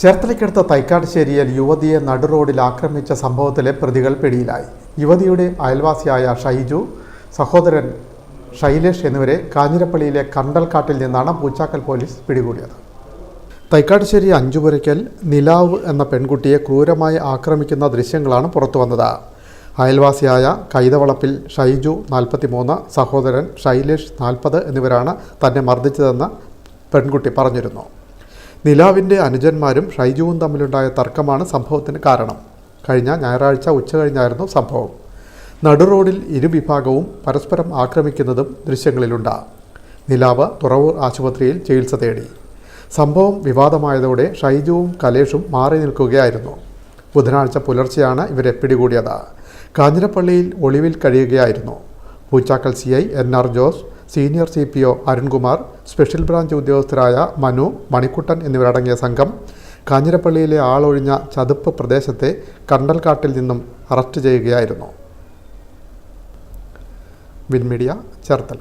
ചേർത്തലയ്ക്കടുത്ത തൈക്കാട്ടുശ്ശേരിയിൽ യുവതിയെ നടുറോഡിൽ ആക്രമിച്ച സംഭവത്തിലെ പ്രതികൾ പിടിയിലായി. യുവതിയുടെ അയൽവാസിയായ ഷൈജു സഹോദരൻ ഷൈലേഷ് എന്നിവരെ കാഞ്ഞിരപ്പള്ളിയിലെ കണ്ടൽക്കാട്ടിൽ നിന്നാണ് പൂച്ചാക്കൽ പോലീസ് പിടികൂടിയത്. തൈക്കാട്ടുശ്ശേരി അഞ്ചുപുരയ്ക്കൽ നിലാവ് എന്ന പെൺകുട്ടിയെ ക്രൂരമായി ആക്രമിക്കുന്ന ദൃശ്യങ്ങളാണ് പുറത്തുവന്നത് അയൽവാസിയായ കൈതവളപ്പിൽ ഷൈജു നാൽപ്പത്തിമൂന്ന് സഹോദരൻ ഷൈലേഷ് നാൽപ്പത് എന്നിവരാണ് തന്നെ മർദ്ദിച്ചതെന്ന് പെൺകുട്ടി പറഞ്ഞിരുന്നു. നിലാവിന്റെ അനുജന്മാരും ഷൈജുവും തമ്മിലുണ്ടായ തർക്കമാണ് സംഭവത്തിന് കാരണം. കഴിഞ്ഞ ഞായറാഴ്ച ഉച്ച കഴിഞ്ഞായിരുന്നു സംഭവം. നടുറോഡിൽ ഇരുവിഭാഗവും പരസ്പരം ആക്രമിക്കുന്നതും ദൃശ്യങ്ങളിലുണ്ട്. നിലാവ് തുറവൂർ ആശുപത്രിയിൽ ചികിത്സ തേടി. സംഭവം വിവാദമായതോടെ ഷൈജുവും കലേഷും മാറി നിൽക്കുകയായിരുന്നു. ബുധനാഴ്ച പുലർച്ചെയാണ് ഇവരെ പിടികൂടിയത്. കാഞ്ഞിരപ്പള്ളിയിൽ ഒളിവിൽ കഴിയുകയായിരുന്നു. Poochakkal C I N R Jose senior C P O Arunkumar special branch ഉദ്യോഗസ്ഥരായ Manu Manikuttan എന്നിവരടങ്ങിയ സംഘം കാഞ്ഞിരപ്പള്ളിയിലെ ആളൊഴിഞ്ഞ ചതുപ്പ് പ്രദേശത്തെ കണ്ടൽക്കാട്ടിൽ നിന്നും അറസ്റ്റ് ചെയ്യുകയായിരുന്നു. വിൻമീഡിയ ചേർത്തല.